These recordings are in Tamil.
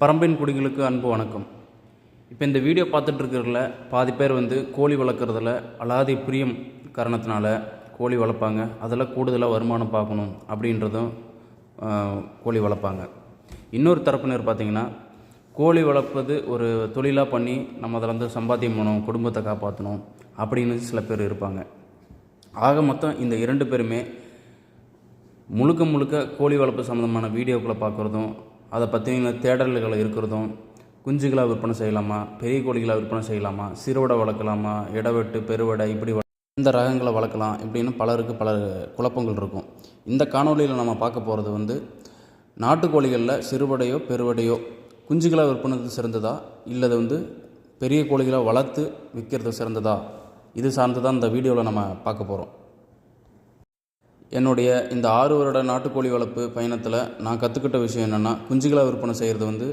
பரம்பின் குடிகளுக்கு அன்பு வணக்கம். இப்போ இந்த வீடியோ பார்த்துட்ருக்கிறதுல பாதி பேர் வந்து கோழி வளர்க்குறதுல அலாதி பிரியம் காரணத்தினால கோழி வளர்ப்பாங்க. அதில் கூடுதலாக வருமானம் பார்க்கணும் அப்படின்றதும் கோழி வளர்ப்பாங்க. இன்னொரு தரப்பினர் பார்த்திங்கன்னா கோழி வளர்ப்பது ஒரு தொழிலாக பண்ணி நம்ம அதில் வந்து சம்பாத்தியம் பண்ணணும் குடும்பத்தை காப்பாற்றணும் அப்படின்னு சில பேர் இருப்பாங்க. ஆக மொத்தம் இந்த இரண்டு பேருமே முழுக்க முழுக்க கோழி வளர்ப்பு சம்மந்தமான வீடியோக்களை பார்க்குறதும் அதை பற்றின தேடல்களை இருக்கிறதும் குஞ்சுகளாக விற்பனை செய்யலாமா பெரிய கோழிகளாக விற்பனை செய்யலாமா சிறுவடை வளர்க்கலாமா இடவெட்டு பெருவடை இப்படி இந்த ரகங்களை வளர்க்கலாம் இப்படின்னு பலருக்கு பல குழப்பங்கள் இருக்கும். இந்த காணொளியில் நம்ம பார்க்க போகிறது வந்து நாட்டுக்கோழிகளில் சிறுவடையோ பெருவடையோ குஞ்சுகளாக விற்பனை சிறந்ததா? இல்லை வந்து பெரிய கோழிகளாக வளர்த்து விற்கிறது சிறந்ததா? இது சார்ந்து தான் இந்த வீடியோவில் நம்ம பார்க்க போகிறோம் என்னுடைய இந்த ஆறு வருட நாட்டுக்கோழி வளர்ப்பு பயணத்தில் நான் கற்றுக்கிட்ட விஷயம் என்னென்னா குஞ்சுகளாக விற்பனை செய்கிறது வந்து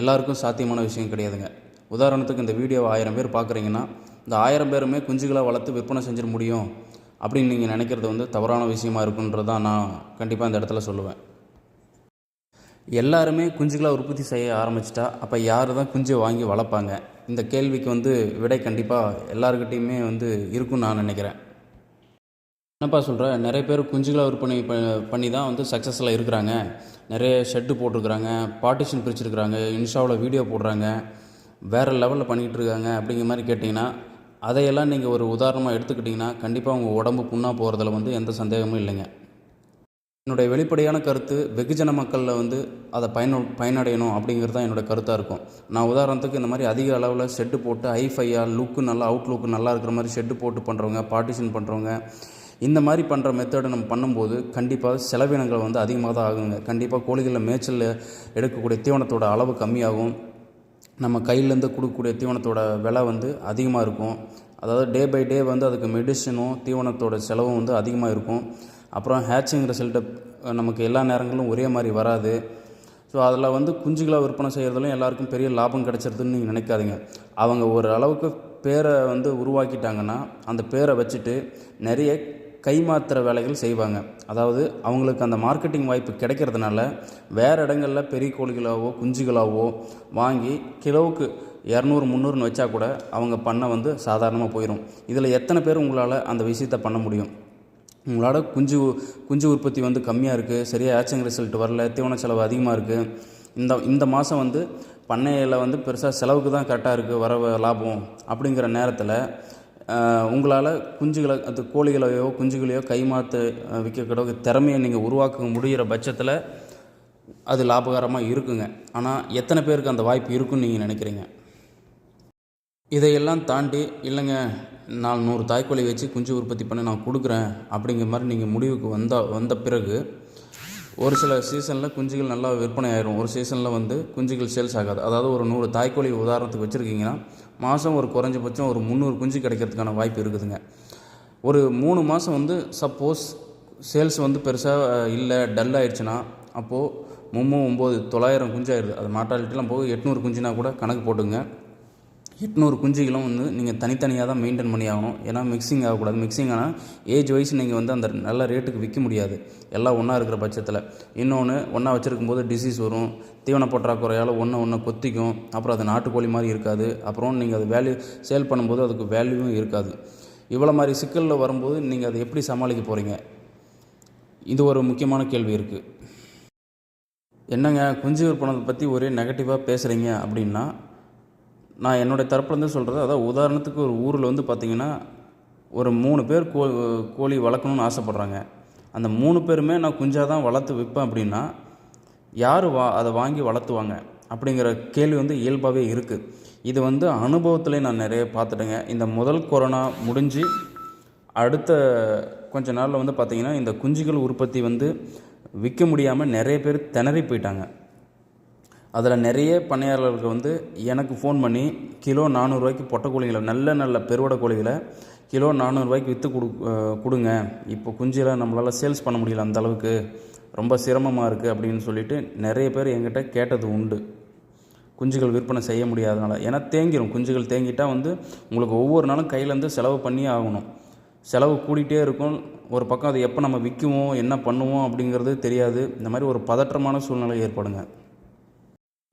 எல்லாருக்கும் சாத்தியமான விஷயம் கிடையாதுங்க. உதாரணத்துக்கு இந்த வீடியோவை ஆயிரம் பேர் பார்க்குறீங்கன்னா இந்த ஆயிரம் பேருமே குஞ்சுகளாக வளர்த்து விற்பனை செஞ்சிட முடியும் அப்படின்னு நீங்கள் நினைக்கிறது வந்து தவறான விஷயமா இருக்குன்றது தான் நான் கண்டிப்பாக இந்த இடத்துல சொல்லுவேன். எல்லாருமே குஞ்சுகளாக உற்பத்தி செய்ய ஆரம்பிச்சிட்டா அப்போ யார் தான் குஞ்சை வாங்கி வளர்ப்பாங்க? இந்த கேள்விக்கு வந்து விடை கண்டிப்பாக எல்லாருக்கிட்டேயுமே வந்து இருக்குன்னு நான் நினைக்கிறேன். என்னப்பா சொல்கிற நிறைய பேர் குஞ்சுகளாக விற்பனை ப பண்ணி தான் வந்து சக்ஸஸில் இருக்கிறாங்க. நிறைய ஷெட்டு போட்டிருக்கிறாங்க பார்ட்டிஷன் பிரிச்சிருக்கிறாங்க இன்ஸ்டாவில் வீடியோ போடுறாங்க வேறு லெவலில் பண்ணிகிட்டு இருக்காங்க அப்படிங்கிற மாதிரி கேட்டிங்கன்னா அதையெல்லாம் நீங்கள் ஒரு உதாரணமாக எடுத்துக்கிட்டிங்கன்னா கண்டிப்பாக உங்கள் உடம்பு புண்ணாக போகிறதுல வந்து எந்த சந்தேகமும் இல்லைங்க. என்னுடைய வெளிப்படையான கருத்து வெகுஜன மக்களில் வந்து அதை பயன பயனடையணும் அப்படிங்கிறது தான் என்னோடய கருத்தாக இருக்கும். நான் உதாரணத்துக்கு இந்த மாதிரி அதிக அளவில் ஷெட்டு போட்டு ஹைஃபையாக லுக்கு நல்லா அவுட் லுக்கு நல்லா இருக்கிற மாதிரி ஷெட்டு போட்டு பண்ணுறவங்க பார்ட்டிஷன் பண்ணுறவங்க இந்த மாதிரி பண்ணுற மெத்தடை நம்ம பண்ணும்போது கண்டிப்பாக செலவினங்கள் வந்து அதிகமாக தான் ஆகுங்க. கண்டிப்பாக கோழிகளில் மேய்ச்சலில் எடுக்கக்கூடிய தீவனத்தோட அளவு கம்மியாகும். நம்ம கையிலேருந்து கொடுக்கக்கூடிய தீவனத்தோட விலை வந்து அதிகமாக இருக்கும். அதாவது டே பை டே வந்து அதுக்கு மெடிசனும் தீவனத்தோட செலவும் வந்து அதிகமாக இருக்கும். அப்புறம் ஹேச்சிங் ரிசல்ட்டு நமக்கு எல்லா நேரங்களும் ஒரே மாதிரி வராது. ஸோ அதில் வந்து குஞ்சுகளாக விற்பனை செய்கிறதுலையும் எல்லாருக்கும் பெரிய லாபம் கிடைச்சிருதுன்னு நீங்கள் நினைக்காதீங்க. அவங்க ஒரு அளவுக்கு பேரை வந்து உருவாக்கிட்டாங்கன்னா அந்த பேரை வச்சுட்டு நிறைய கைமாத்திர வேலைகள் செய்வாங்க. அதாவது அவங்களுக்கு அந்த மார்க்கெட்டிங் வாய்ப்பு கிடைக்கிறதுனால வேறு இடங்களில் பெரிய கோழிகளாவோ குஞ்சுகளாவோ வாங்கி கிலோவுக்கு இரநூறு முந்நூறுன்னு வச்சா கூட அவங்க பண்ண வந்து சாதாரணமாக போயிடும் இதில் எத்தனை பேர் உங்களால் அந்த விஷயத்தை பண்ண முடியும்? உங்களோட குஞ்சு குஞ்சு உற்பத்தி வந்து கம்மியாக இருக்குது சரியாக ஆச்சிங் ரிசல்ட் வரல. தீவன செலவு அதிகமாக இருக்குது இந்த இந்த மாதம் வந்து பண்ணையில் வந்து பெருசாக செலவுக்கு தான் கரெக்டாக இருக்குது வர லாபம் அப்படிங்கிற நேரத்தில் உங்களால் குஞ்சுகளை அது கோழிகளையோ குஞ்சுகளையோ கைமாற்று விற்கக்கூட திறமையை நீங்கள் உருவாக்க முடிகிற பட்சத்தில் அது லாபகரமாக இருக்குங்க. ஆனால் எத்தனை பேருக்கு அந்த வாய்ப்பு இருக்குன்னு நீங்கள் நினைக்கிறீங்க? இதையெல்லாம் தாண்டி இல்லைங்க நான் நூறு தாய்க்கோழி வச்சு குஞ்சு உற்பத்தி பண்ணி நான் கொடுக்குறேன் அப்படிங்கிற மாதிரி நீங்கள் முடிவுக்கு வந்த வந்த பிறகு ஒரு சில சீசனில் குஞ்சுகள் நல்லா விற்பனை ஆயிரும். ஒரு சீசனில் வந்து குஞ்சுகள் சேல்ஸ் ஆகாது. அதாவது ஒரு நூறு தாய்க்கோழி உதாரணத்துக்கு வச்சுருக்கீங்கன்னா மாதம் ஒரு குறைஞ்சபட்சம் ஒரு முந்நூறு குஞ்சு கிடைக்கிறதுக்கான வாய்ப்பு இருக்குதுங்க. ஒரு மூணு மாதம் வந்து சப்போஸ் சேல்ஸ் வந்து பெருசாக இல்லை டல் ஆயிடுச்சுன்னா அப்போது மும்மும் ஒம்பது தொள்ளாயிரம் குஞ்சாயிருது அது மாட்டாலிட்டிலாம் போக எட்நூறு குஞ்சுனா கூட கணக்கு போட்டுங்க. எட்நூறு குஞ்சுகளும் வந்து நீங்கள் தனித்தனியாக தான் மெயின்டைன் பண்ணி ஆகணும் ஏன்னா மிக்சிங் ஆகக்கூடாது. மிக்சிங் ஆனால் ஏஜ் வைஸ் நீங்கள் வந்து அந்த நல்ல ரேட்டுக்கு விற்க முடியாது. எல்லாம் ஒன்றா இருக்கிற பட்சத்தில். இன்னொன்று ஒன்றா வச்சுருக்கும் போது டிசீஸ் வரும். தீவன பற்றாக்குறையால் ஒன்று ஒன்று கொத்திக்கும். அப்புறம் அது நாட்டுக்கோழி மாதிரி இருக்காது. அப்புறம் நீங்கள் அது வேல்யூ சேல் பண்ணும்போது அதுக்கு வேல்யூவும் இருக்காது. இவ்வளோ மாதிரி சிக்கலில் வரும்போது நீங்கள் அதை எப்படி சமாளிக்க போகிறீங்க இது ஒரு முக்கியமான கேள்வி இருக்குது என்னங்க குஞ்சு விற்பனை பற்றி ஒரே நெகட்டிவாக பேசுகிறீங்க அப்படின்னா நான் என்னுடைய தரப்புலேருந்து சொல்கிறது அதாவது உதாரணத்துக்கு ஒரு ஊரில் வந்து பார்த்திங்கன்னா ஒரு மூணு பேர் கோ கோழி வளர்க்கணும்னு ஆசைப்பட்றாங்க. அந்த மூணு பேருமே நான் குஞ்சாக தான் வளர்த்து விற்பேன் அப்படின்னா யார் வா அதை வாங்கி வளர்த்துவாங்க? அப்படிங்கிற கேள்வி வந்து இயல்பாகவே இருக்குது இது வந்து அனுபவத்தில் நான் நிறைய பார்த்துட்டேங்க. இந்த முதல் கொரோனா முடிஞ்சு அடுத்த கொஞ்ச நாளில் வந்து பார்த்திங்கன்னா இந்த குஞ்சுகள் உற்பத்தி வந்து விற்க முடியாமல் நிறைய பேர் திணறி போயிட்டாங்க. அதில் நிறைய பண்ணையாளர்களுக்கு வந்து எனக்கு ஃபோன் பண்ணி கிலோ நானூறுரூவாய்க்கு பொட்டை கோழிகளை நல்ல நல்ல பெருவடை கோழிகளை கிலோ நானூறுரூவாய்க்கு விற்று கொடு கொடுங்க. இப்போ குஞ்சில் நம்மளால் சேல்ஸ் பண்ண முடியல அந்த அளவுக்கு. ரொம்ப சிரமமாக இருக்குது அப்படின்னு சொல்லிட்டு நிறைய பேர் என்கிட்ட கேட்டது உண்டு. குஞ்சுகள் விற்பனை செய்ய முடியாதனால. ஏன்னா தேங்கிரும். குஞ்சுகள் தேங்கிட்டால் வந்து உங்களுக்கு ஒவ்வொரு நாளும் கையிலேருந்து செலவு பண்ணியே ஆகணும். செலவு கூடிட்டே இருக்கும். ஒரு பக்கம் அது எப்போ நம்ம விற்குவோம் என்ன பண்ணுவோம் அப்படிங்கிறது தெரியாது. இந்த மாதிரி ஒரு பதற்றமான சூழ்நிலை ஏற்படுங்க.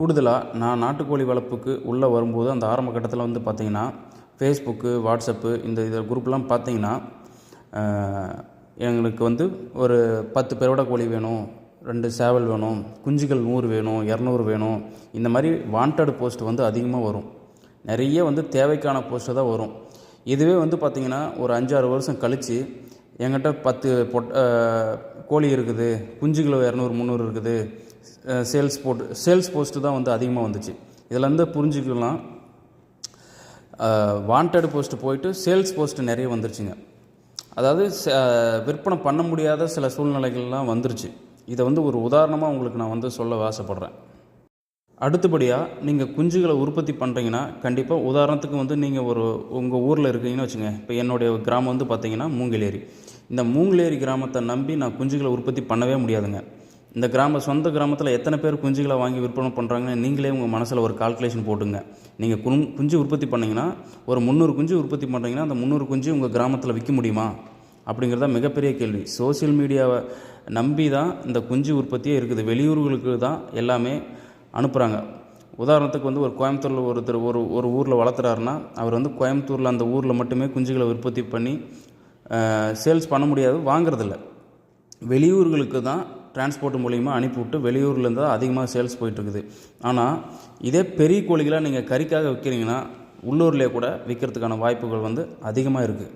கூடுதலாக நான் நாட்டுக்கோழி வளர்ப்புக்கு உள்ளே வரும்போது அந்த ஆரம்ப கட்டத்தில் வந்து பார்த்திங்கன்னா ஃபேஸ்புக்கு வாட்ஸ்அப்பு இந்த இதை குரூப்லாம் பார்த்தீங்கன்னா எங்களுக்கு வந்து ஒரு பத்து பேரோட கோழி வேணும் ரெண்டு சேவல் வேணும் குஞ்சுகள் நூறு வேணும் இரநூறு வேணும் இந்த மாதிரி வாண்டட் போஸ்ட் வந்து அதிகமாக வரும். நிறைய வந்து தேவைக்கான போஸ்ட்டு தான் வரும். இதுவே வந்து பார்த்திங்கன்னா ஒரு அஞ்சாறு வருஷம் கழித்து என்கிட்ட பத்து பொட் கோழி இருக்குது குஞ்சுகள் இரநூறு முந்நூறு இருக்குது சேல்ஸ் போட்டு சேல்ஸ் போஸ்ட்டு தான் வந்து அதிகமாக வந்துச்சு. இதிலேருந்து புரிஞ்சுக்கலாம். வாண்டட் போஸ்ட்டு போயிட்டு சேல்ஸ் போஸ்ட்டு நிறைய வந்துருச்சுங்க. அதாவது ச- விற்பனை பண்ண முடியாத சில சூழ்நிலைகள்லாம் வந்துருச்சு. இதை வந்து ஒரு உதாரணமாக உங்களுக்கு நான் வந்து சொல்ல ஆசைப்பட்றேன். அடுத்தபடியாக நீங்கள் குஞ்சுகளை உற்பத்தி பண்ணுறீங்கன்னா கண்டிப்பாக உதாரணத்துக்கு வந்து நீங்கள் ஒரு உங்கள் ஊரில் இருக்கீங்கன்னு வச்சுங்க. இப்போ என்னுடைய கிராமம் வந்து பார்த்தீங்கன்னா மூங்கிலேரி. இந்த மூங்கிலேரி கிராமத்தை நம்பி நான் குஞ்சுகளை உற்பத்தி பண்ணவே முடியாதுங்க. இந்த கிராம சொந்த கிராமத்தில் எத்தனை பேர் குஞ்சுகளை வாங்கி விற்பனை பண்ணுறாங்கன்னு நீங்களே உங்கள் மனசில் ஒரு கால்குலேஷன் போட்டுங்க. நீங்கள் குஞ் குஞ்சு உற்பத்தி பண்ணிங்கன்னா ஒரு முந்நூறு குஞ்சு உற்பத்தி பண்ணுறீங்கன்னா அந்த முந்நூறு குஞ்சு உங்கள் கிராமத்தில் விற்க முடியுமா? அப்படிங்கிறத மிகப்பெரிய கேள்வி. சோஷியல் மீடியாவை நம்பி தான் இந்த குஞ்சு உற்பத்தியே இருக்குது. வெளியூர்களுக்கு தான் எல்லாமே அனுப்புகிறாங்க உதாரணத்துக்கு வந்து ஒரு கோயம்புத்தூரில் ஒருத்தர் ஒரு ஒரு ஊரில் வளர்த்துறாருன்னா அவர் வந்து கோயம்புத்தூரில் அந்த ஊரில் மட்டுமே குஞ்சுகளை உற்பத்தி பண்ணி சேல்ஸ் பண்ண முடியாது வாங்குறதில்ல. வெளியூர்களுக்கு தான் டிரான்ஸ்போர்ட் மூலிமா அனுப்பிவிட்டு வெளியூர்லேருந்து தான் அதிகமாக சேல்ஸ் போயிட்டுருக்குது. ஆனால் இதே பெரிய கோழிகளாக நீங்கள் கறிக்காக விற்கிறீங்கன்னா உள்ளூர்லேயே கூட விற்கிறதுக்கான வாய்ப்புகள் வந்து அதிகமாக இருக்குது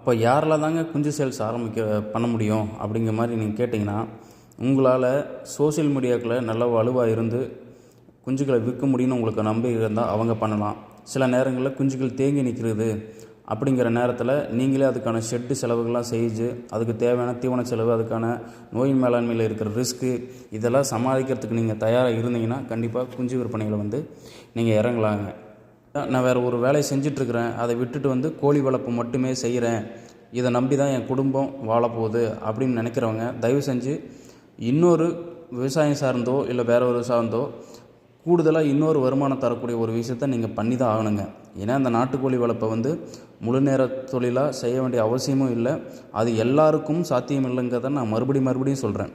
அப்போ யாரில் தாங்க குஞ்சு சேல்ஸ் ஆரம்பிக்க பண்ண முடியும் அப்படிங்கிற மாதிரி நீங்கள் கேட்டிங்கன்னா உங்களால் சோஷியல் மீடியாக்கில் நல்ல வலுவாக இருந்து குஞ்சுகளை விற்க முடியும்னு உங்களுக்கு நம்பி இருந்தால் அவங்க பண்ணலாம். சில நேரங்களில் குஞ்சுகள் தேங்கி நிற்கிறது அப்படிங்கிற நேரத்தில் நீங்களே அதுக்கான ஷெட்டு செலவுகள்லாம் செஞ்சு அதுக்கு தேவையான தீவன செலவு அதுக்கான நோய் மேலாண்மையில் இருக்கிற ரிஸ்க்கு இதெல்லாம் சமாளிக்கிறதுக்கு நீங்கள் தயாராக இருந்தீங்கன்னா கண்டிப்பாக குஞ்சு விற்பனைகளை வந்து நீங்கள் இறங்கலாங்க. நான் வேறு ஒரு வேலையை செஞ்சிட்ருக்கிறேன். அதை விட்டுட்டு வந்து கோழி வளர்ப்பு மட்டுமே செய்கிறேன் இதை நம்பி தான் என் குடும்பம் வாழப்போகுது அப்படின்னு நினைக்கிறவங்க தயவு செஞ்சு இன்னொரு விவசாயம் சார்ந்தோ இல்லை வேற ஒரு சார்ந்தோ கூடுதலாக இன்னொரு வருமானம் தரக்கூடிய ஒரு விஷயத்த நீங்கள் பண்ணி தான் ஆகணுங்க. ஏன்னா இந்த நாட்டுக்கோழி வளர்ப்பை வந்து முழு நேர தொழிலாக செய்ய வேண்டிய அவசியமும் இல்லை. அது எல்லாருக்கும் சாத்தியம் இல்லைங்கிறத நான் மறுபடியும் மறுபடியும் சொல்கிறேன்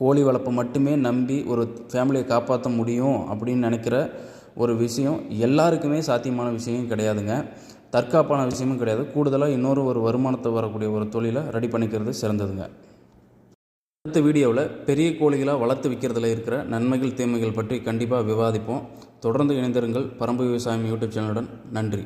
கோழி வளர்ப்பை மட்டுமே நம்பி ஒரு ஃபேமிலியை காப்பாற்ற முடியும் அப்படின்னு நினைக்கிற ஒரு விஷயம் எல்லாருக்குமே சாத்தியமான விஷயம் கிடையாதுங்க. தற்காப்பான விஷயமும் கிடையாது. கூடுதலாக இன்னொரு ஒரு வருமானத்தை வரக்கூடிய ஒரு தொழிலை ரெடி பண்ணிக்கிறது சிறந்ததுங்க. அடுத்த வீடியோவில் பெரிய கோழிகளாக வளர்த்து விற்கிறதுல இருக்கிற நன்மைகள் தீமைகள் பற்றி கண்டிப்பாக விவாதிப்போம். தொடர்ந்து இணைந்திருங்கள். பரம்பு விவசாயம் யூடியூப் சேனலுடன் நன்றி.